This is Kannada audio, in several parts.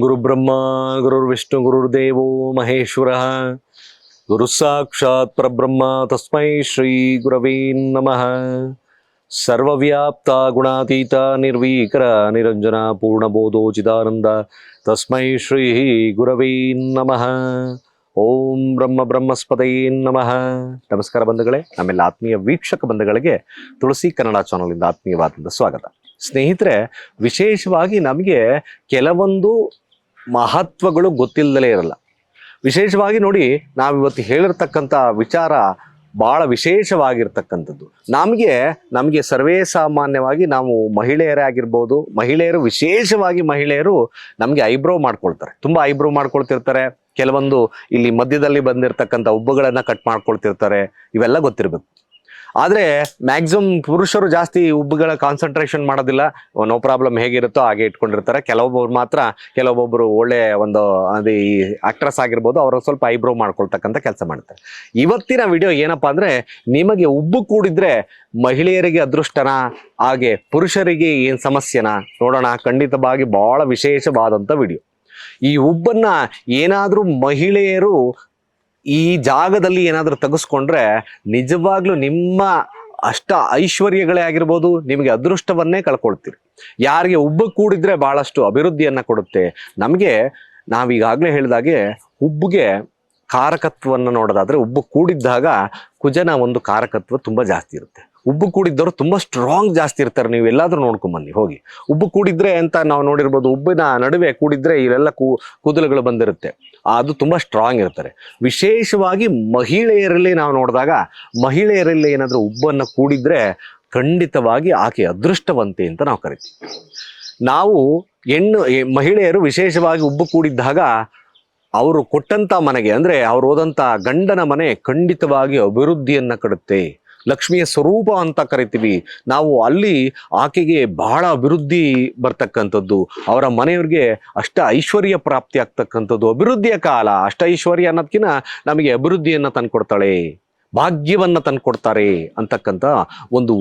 ಗುರುಬ್ರಹ್ಮ ಗುರುರ್ವಿಷ್ಣು ಗುರುರ್ದೇವೋ ಮಹೇಶ್ವರ. ಗುರು ಸಾಕ್ಷಾತ್ ಪರಬ್ರಹ್ಮ, ತಸ್ಮೈ ಶ್ರೀ ಗುರವೇ ನಮಃ. ಸರ್ವವ್ಯಾಪ್ತ ಗುಣಾತೀತ, ನಿರ್ವೀಕರ, ನಿರಂಜನ, ಪೂರ್ಣಬೋಧೋ ಚಿದಾನಂದ, ತಸ್ಮೈ ಶ್ರೀ ಗುರವೇ ನಮಃ. ಓಂ ಬ್ರಹ್ಮ ಬ್ರಹ್ಮಸ್ಪದೇ ನಮಃ. ನಮಸ್ಕಾರ ಬಂಧುಗಳೇ ಆಮೇಲೆ ಆತ್ಮೀಯ ವೀಕ್ಷಕ ಬಂಧುಗಳಿಗೆ ತುಳಸಿ ಕನ್ನಡ ಚಾನಲಿಂದ ಆತ್ಮೀಯವಾದಂಥ ಸ್ವಾಗತ. ಸ್ನೇಹಿತರೆ, ವಿಶೇಷವಾಗಿ ನಮಗೆ ಕೆಲವೊಂದು ಮಹತ್ವಗಳು ಗೊತ್ತಿಲ್ಲದಲೇ ಇರಲ್ಲ. ವಿಶೇಷವಾಗಿ ನೋಡಿ, ನಾವಿವತ್ತು ಹೇಳಿರ್ತಕ್ಕಂಥ ವಿಚಾರ ಭಾಳ ವಿಶೇಷವಾಗಿರ್ತಕ್ಕಂಥದ್ದು. ನಮಗೆ ನಮಗೆ ಸರ್ವೇ ಸಾಮಾನ್ಯವಾಗಿ ನಾವು ಮಹಿಳೆಯರೇ ಆಗಿರ್ಬೋದು, ಮಹಿಳೆಯರು, ವಿಶೇಷವಾಗಿ ಮಹಿಳೆಯರು ನಮಗೆ ಐಬ್ರೋ ಮಾಡ್ಕೊಳ್ತಾರೆ. ತುಂಬ ಐಬ್ರೋ ಮಾಡ್ಕೊಳ್ತಿರ್ತಾರೆ. ಕೆಲವೊಂದು ಇಲ್ಲಿ ಮಧ್ಯದಲ್ಲಿ ಬಂದಿರತಕ್ಕಂಥ ಉಬ್ಬುಗಳನ್ನು ಕಟ್ ಮಾಡ್ಕೊಳ್ತಿರ್ತಾರೆ. ಇವೆಲ್ಲ ಗೊತ್ತಿರಬೇಕು. ಆದರೆ ಮ್ಯಾಕ್ಸಿಮಮ್ ಪುರುಷರು ಜಾಸ್ತಿ ಉಬ್ಬುಗಳ ಕಾನ್ಸಂಟ್ರೇಷನ್ ಮಾಡೋದಿಲ್ಲ. ನೋ ಪ್ರಾಬ್ಲಮ್ ಹೇಗಿರುತ್ತೋ ಹಾಗೆ ಇಟ್ಕೊಂಡಿರ್ತಾರೆ. ಕೆಲವೊಬ್ಬರು ಮಾತ್ರ, ಕೆಲವೊಬ್ಬರು ಒಳ್ಳೆ ಒಂದು, ಅದು ಈ ಆಕ್ಟ್ರೆಸ್ ಆಗಿರ್ಬೋದು ಅವರು ಸ್ವಲ್ಪ ಐಬ್ರೋ ಮಾಡ್ಕೊಳ್ತಕ್ಕಂಥ ಕೆಲಸ ಮಾಡ್ತಾರೆ. ಇವತ್ತಿನ ವಿಡಿಯೋ ಏನಪ್ಪಾ ಅಂದ್ರೆ, ನಿಮಗೆ ಉಬ್ಬು ಕೂಡಿದ್ರೆ ಮಹಿಳೆಯರಿಗೆ ಅದೃಷ್ಟನ? ಹಾಗೆ ಪುರುಷರಿಗೆ ಏನು ಸಮಸ್ಯೆನ? ನೋಡೋಣ. ಖಂಡಿತವಾಗಿ ಬಹಳ ವಿಶೇಷವಾದಂಥ ವಿಡಿಯೋ ಈ ಉಬ್ಬನ್ನ ಏನಾದರೂ ಮಹಿಳೆಯರು ಈ ಜಾಗದಲ್ಲಿ ಏನಾದರೂ ತೆಗೆಸ್ಕೊಂಡ್ರೆ ನಿಜವಾಗ್ಲೂ ನಿಮ್ಮ ಅಷ್ಟ ಐಶ್ವರ್ಯಗಳೇ ಆಗಿರ್ಬೋದು, ನಿಮಗೆ ಅದೃಷ್ಟವನ್ನೇ ಕಳ್ಕೊಳ್ತೀರಿ. ಯಾರಿಗೆ ಉಬ್ಬ ಕೂಡಿದ್ರೆ ಬಹಳಷ್ಟು ಅಭಿವೃದ್ಧಿಯನ್ನು ಕೊಡುತ್ತೆ. ನಮಗೆ ನಾವೀಗಾಗಲೇ ಹೇಳಿದಾಗೆ ಉಬ್ಬುಗೆ ಕಾರಕತ್ವವನ್ನು ನೋಡೋದಾದರೆ ಉಬ್ಬು ಕೂಡಿದ್ದಾಗ ಕುಜನ ಒಂದು ಕಾರಕತ್ವ ತುಂಬ ಜಾಸ್ತಿ ಇರುತ್ತೆ. ಉಬ್ಬು ಕೂಡಿದ್ದವರು ತುಂಬ ಸ್ಟ್ರಾಂಗ್ ಜಾಸ್ತಿ ಇರ್ತಾರೆ, ನೀವು ಎಲ್ಲಾದರೂ ನೋಡ್ಕೊಂಬನ್ನಿ ಹೋಗಿ. ಉಬ್ಬು ಕೂಡಿದ್ರೆ ಅಂತ ನಾವು ನೋಡಿರ್ಬೋದು, ಉಬ್ಬಿನ ನಡುವೆ ಕೂಡಿದ್ರೆ ಇವೆಲ್ಲ ಕೂದಲುಗಳು ಬಂದಿರುತ್ತೆ. ಅದು ತುಂಬ ಸ್ಟ್ರಾಂಗ್ ಇರ್ತಾರೆ. ವಿಶೇಷವಾಗಿ ಮಹಿಳೆಯರಲ್ಲಿ ನಾವು ನೋಡಿದಾಗ, ಮಹಿಳೆಯರಲ್ಲಿ ಏನಾದರೂ ಉಬ್ಬನ್ನು ಕೂಡಿದ್ರೆ ಖಂಡಿತವಾಗಿ ಆಕೆ ಅದೃಷ್ಟವಂತೆ ಅಂತ ನಾವು ಕರಿತೀವಿ. ನಾವು ಹೆಣ್ಣು ಮಹಿಳೆಯರು ವಿಶೇಷವಾಗಿ ಉಬ್ಬು ಕೂಡಿದ್ದಾಗ, ಅವರು ಕೊಟ್ಟಂತ ಮನೆಗೆ, ಅಂದ್ರೆ ಅವ್ರು ಹೋದಂಥ ಗಂಡನ ಮನೆ ಖಂಡಿತವಾಗಿ ಅಭಿವೃದ್ಧಿಯನ್ನು ಕೊಡುತ್ತೆ ಲಕ್ಷ್ಮಿಯ ಸ್ವರೂಪ ಅಂತ ಕರಿತೀವಿ. ನಾವು ಅಲ್ಲಿ ಆಕೆಗೆ ಬಹಳ ಅಭಿವೃದ್ಧಿ ಬರ್ತಕ್ಕಂಥದ್ದು. ಅವರ ಮನೆಯವ್ರಿಗೆ ಅಷ್ಟ ಐಶ್ವರ್ಯ ಪ್ರಾಪ್ತಿ ಆಗ್ತಕ್ಕಂಥದ್ದು. ಅಭಿವೃದ್ಧಿಯ ಕಾಲ, ಅಷ್ಟ ಐಶ್ವರ್ಯ ಅನ್ನೋದಕ್ಕಿಂತ ನಮಗೆ ಅಭಿವೃದ್ಧಿಯನ್ನು ತಂದುಕೊಡ್ತಾಳೆ. ಭಾಗ್ಯವನ್ನ ತಂದುಕೊಡ್ತಾರೆ ಅಂತಕ್ಕಂಥ ಒಂದು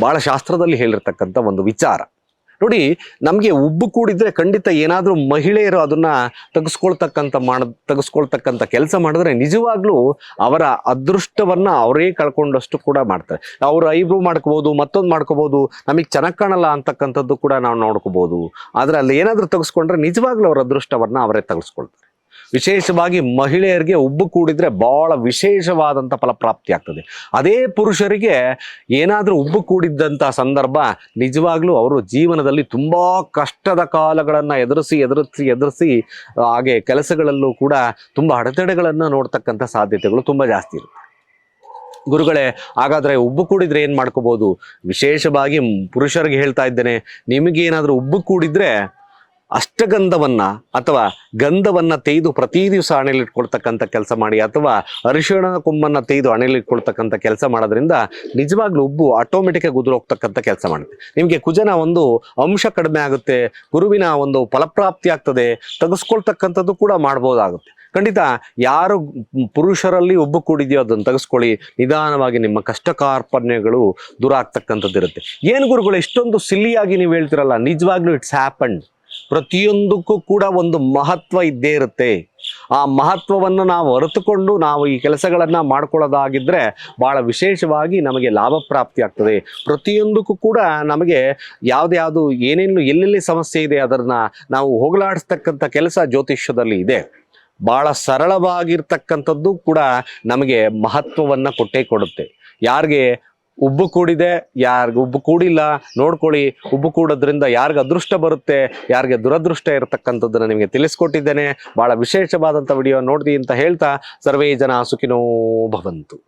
ಭಾಳ ಶಾಸ್ತ್ರದಲ್ಲಿ ಹೇಳಿರ್ತಕ್ಕಂಥ ಒಂದು ವಿಚಾರ. ನೋಡಿ, ನಮಗೆ ಉಬ್ಬು ಕೂಡಿದ್ರೆ ಖಂಡಿತ ಏನಾದರೂ ಮಹಿಳೆಯರು ಅದನ್ನ ತೆಗೆಸ್ಕೊಳ್ತಕ್ಕಂಥ ಮಾಡ, ತೆಗೆಸ್ಕೊಳ್ತಕ್ಕಂಥ ಕೆಲಸ ಮಾಡಿದ್ರೆ ನಿಜವಾಗ್ಲೂ ಅವರ ಅದೃಷ್ಟವನ್ನ ಅವರೇ ಕಳ್ಕೊಂಡಷ್ಟು ಕೂಡ ಮಾಡ್ತಾರೆ. ಅವರು ಐಬ್ರೂ ಮಾಡ್ಕೋಬಹುದು ಮತ್ತೊಂದು ಮಾಡ್ಕೋಬಹುದು ನಮಗೆ ಚೆನ್ನಾಗಿ ಕಾಣಲ್ಲ ಅಂತಕ್ಕಂಥದ್ದು ಕೂಡ ನಾವು ನೋಡ್ಕೋಬಹುದು ಆದರೆ ಅಲ್ಲಿ ಏನಾದರೂ ತೆಗೆಸ್ಕೊಂಡ್ರೆ ನಿಜವಾಗ್ಲೂ ಅವರ ಅದೃಷ್ಟವನ್ನ ಅವರೇ ತೆಗೆಸ್ಕೊಳ್ತಾರೆ. ವಿಶೇಷವಾಗಿ ಮಹಿಳೆಯರಿಗೆ ಉಬ್ಬು ಕೂಡಿದ್ರೆ ಬಹಳ ವಿಶೇಷವಾದಂಥ ಫಲಪ್ರಾಪ್ತಿ ಆಗ್ತದೆ. ಅದೇ ಪುರುಷರಿಗೆ ಏನಾದರೂ ಉಬ್ಬು ಕೂಡಿದ್ದಂಥ ಸಂದರ್ಭ ನಿಜವಾಗ್ಲೂ ಅವರು ಜೀವನದಲ್ಲಿ ತುಂಬ ಕಷ್ಟದ ಕಾಲಗಳನ್ನು ಎದುರಿಸಿ ಎದುರಿಸಿ ಎದುರಿಸಿ ಹಾಗೆ ಕೆಲಸಗಳಲ್ಲೂ ಕೂಡ ತುಂಬ ಅಡೆತಡೆಗಳನ್ನು ನೋಡ್ತಕ್ಕಂಥ ಸಾಧ್ಯತೆಗಳು ತುಂಬ ಜಾಸ್ತಿ ಇರುತ್ತೆ. ಗುರುಗಳೇ, ಹಾಗಾದರೆ ಉಬ್ಬು ಕೂಡಿದ್ರೆ ಏನು ಮಾಡ್ಕೋಬೋದು? ವಿಶೇಷವಾಗಿ ಪುರುಷರಿಗೆ ಹೇಳ್ತಾ ಇದ್ದೇನೆ, ನಿಮಗೇನಾದರೂ ಉಬ್ಬು ಕೂಡಿದ್ರೆ ಅಷ್ಟಗಂಧವನ್ನ ಅಥವಾ ಗಂಧವನ್ನ ತೆಗೆದು ಪ್ರತಿ ದಿವಸ ಹಣೆಲಿಟ್ಕೊಳ್ತಕ್ಕಂಥ ಕೆಲಸ ಮಾಡಿ ಅಥವಾ ಅರಿಶಿಣ ಕೊಂಬನ್ನು ತೆಗೆದು ಹಣೆಲಿಟ್ಕೊಳ್ತಕ್ಕಂಥ ಕೆಲಸ ಮಾಡೋದ್ರಿಂದ ನಿಜವಾಗ್ಲೂ ಉಬ್ಬು ಆಟೋಮೆಟಿಕ್ಕಾಗಿ ಉದುರು ಹೋಗ್ತಕ್ಕಂಥ ಕೆಲಸ ಮಾಡುತ್ತೆ. ನಿಮಗೆ ಕುಜನ ಒಂದು ಅಂಶ ಕಡಿಮೆ ಆಗುತ್ತೆ ಗುರುವಿನ ಒಂದು ಫಲಪ್ರಾಪ್ತಿ ಆಗ್ತದೆ, ತೆಗೆಸ್ಕೊಳ್ತಕ್ಕಂಥದ್ದು ಕೂಡ ಮಾಡ್ಬೋದಾಗುತ್ತೆ. ಖಂಡಿತ ಯಾರು ಪುರುಷರಲ್ಲಿ ಉಬ್ಬು ಕೂಡಿದೆಯೋ ಅದನ್ನು ತೆಗೆಸ್ಕೊಳ್ಳಿ, ನಿಧಾನವಾಗಿ ನಿಮ್ಮ ಕಷ್ಟ ಕಾರ್ಪಣ್ಯಗಳು ದೂರ ಆಗ್ತಕ್ಕಂಥದ್ದು ಇರುತ್ತೆ ಏನು ಗುರುಗಳು, ಇಷ್ಟೊಂದು ಸಿಲ್ಲಿಯಾಗಿ ನೀವು ಹೇಳ್ತಿರಲ್ಲ, ನಿಜವಾಗ್ಲೂ ಇಟ್ಸ್ ಹ್ಯಾಪಂಡ್ ಪ್ರತಿಯೊಂದಕ್ಕೂ ಕೂಡ ಒಂದು ಮಹತ್ವ ಇದ್ದೇ ಇರುತ್ತೆ. ಆ ಮಹತ್ವವನ್ನು ನಾವು ಅರಿತುಕೊಂಡು ನಾವು ಈ ಕೆಲಸಗಳನ್ನು ಮಾಡ್ಕೊಳ್ಳೋದಾಗಿದ್ದರೆ ಬಹಳ ವಿಶೇಷವಾಗಿ ನಮಗೆ ಲಾಭ ಪ್ರಾಪ್ತಿ ಆಗ್ತದೆ. ಪ್ರತಿಯೊಂದಕ್ಕೂ ಕೂಡ ನಮಗೆ ಯಾವುದ್ಯಾವುದು ಏನೇನು ಎಲ್ಲೆಲ್ಲಿ ಸಮಸ್ಯೆ ಇದೆ ಅದನ್ನ ನಾವು ಹೋಗಲಾಡಿಸ್ತಕ್ಕಂಥ ಕೆಲಸ ಜ್ಯೋತಿಷ್ಯದಲ್ಲಿ ಇದೆ. ಬಹಳ ಸರಳವಾಗಿರ್ತಕ್ಕಂಥದ್ದು ಕೂಡ ನಮಗೆ ಮಹತ್ವವನ್ನ ಕೊಟ್ಟೇ ಕೊಡುತ್ತೆ. ಯಾರಿಗೆ ಉಬ್ಬು ಕೂಡಿದೆ, ಯಾರಿಗೂ ಉಬ್ಬು ಕೂಡಿಲ್ಲ. ನೋಡ್ಕೊಳ್ಳಿ, ಉಬ್ಬು ಕೂಡೋದ್ರಿಂದ ಯಾರಿಗೆ ಅದೃಷ್ಟ ಬರುತ್ತೆ, ಯಾರಿಗೆ ದುರದೃಷ್ಟ ಇರತಕ್ಕಂಥದ್ದನ್ನು ನಿಮಗೆ ತಿಳಿಸ್ಕೊಟ್ಟಿದ್ದೇನೆ. ಬಹಳ ವಿಶೇಷವಾದಂಥ ವಿಡಿಯೋ ನೋಡಿದಿ ಅಂತ ಹೇಳ್ತಾ, ಸರ್ವೇ ಜನ ಸುಖಿನೋ ಭವಂತು.